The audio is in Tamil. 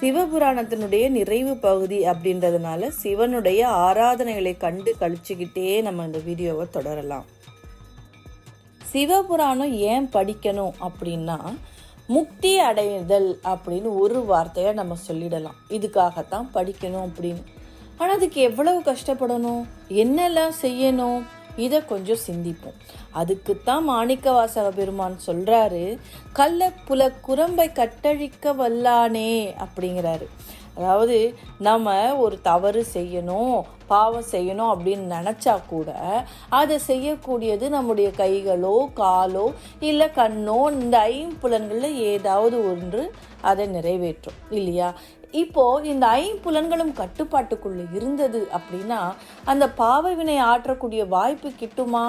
சிவபுராணத்தினுடைய நிறைவு பகுதி அப்படின்றதுனால சிவனுடைய ஆராதனைகளை கண்டு கழிச்சுக்கிட்டே நம்ம இந்த வீடியோவை தொடரலாம். சிவபுராணம் ஏன் படிக்கணும் அப்படின்னா முக்தி அடைதல் அப்படின்னு ஒரு வார்த்தையை நம்ம சொல்லிடலாம். இதுக்காகத்தான் படிக்கணும் அப்படின்னு. ஆனால் அதுக்கு எவ்வளவு கஷ்டப்படணும்? என்னெல்லாம் செய்யணும்? இதை கொஞ்சம் சிந்திப்போம். அதுக்குத்தான் மாணிக்க வாசக பெருமான் சொல்றாரு கள்ள புல குரம்பை கட்டழிக்க வல்லானே அப்படிங்கிறாரு. அதாவது நம்ம ஒரு தவறு செய்யணும் பாவம் செய்யணும் அப்படின்னு நினச்சா கூட அதை செய்யக்கூடியது நம்முடைய கைகளோ காலோ இல்லை கண்ணோ இந்த ஐம்புலன்களில் ஏதாவது ஒன்று அதை நிறைவேற்றும் இல்லையா? இப்போது இந்த ஐம்புலன்களும் கட்டுப்பாட்டுக்குள்ளே இருந்தது அப்படின்னா அந்த பாவ வினை ஆற்றக்கூடிய வாய்ப்பு கிட்டுமா?